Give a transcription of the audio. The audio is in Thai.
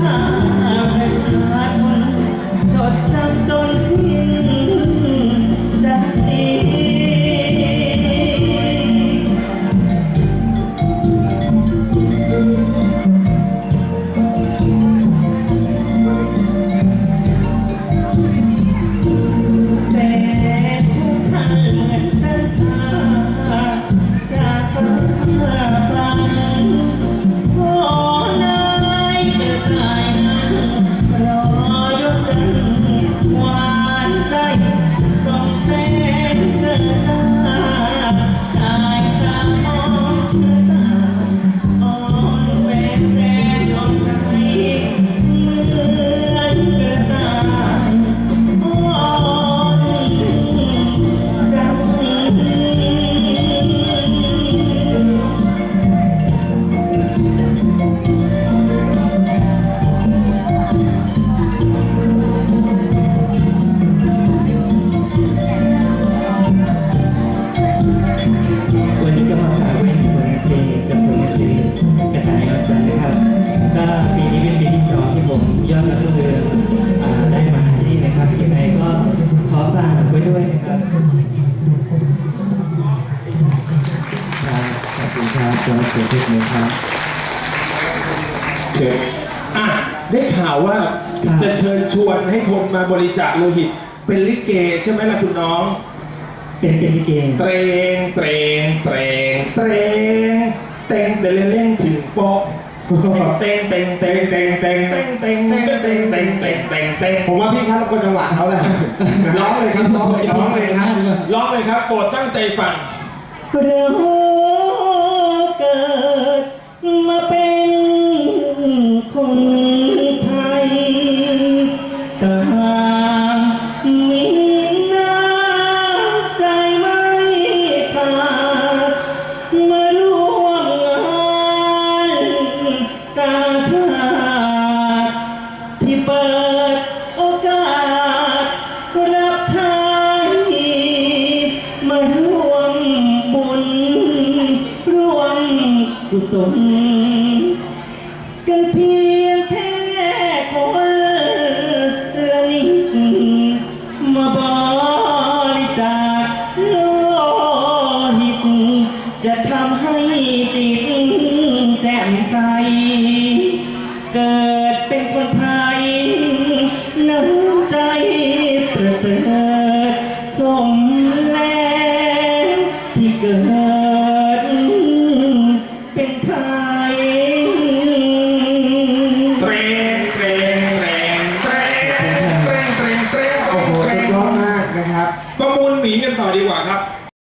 time ครับจะมาเสียเพลงนี้ครับเชิญอะได้ข่าวว่าครับ จะเชิญชวนให้คนมาบริจาคโลหิต เป็นลิเกใช่ไหมล่ะคุณน้อง เป็นเป็นลิเกเตรงเตรงเตรงเตรงเต็งเตงเล่นถึงโป๊ะเต็งเต็งเต็งเต็งเต็งเต็งเต็งเต็งเต็งเต็งเต็งเต็งเต็งผมว่าพี่ครับเราคนจังหวะเขาแหละร้องเลยครับร้องเลยร้องเลยครับร้องเลยครับโปรดตั้งใจฟัง เรา สุขก็เพียงแค่คนละนิมาบริจากโลหิต จะทำให้จิตแจ่มใส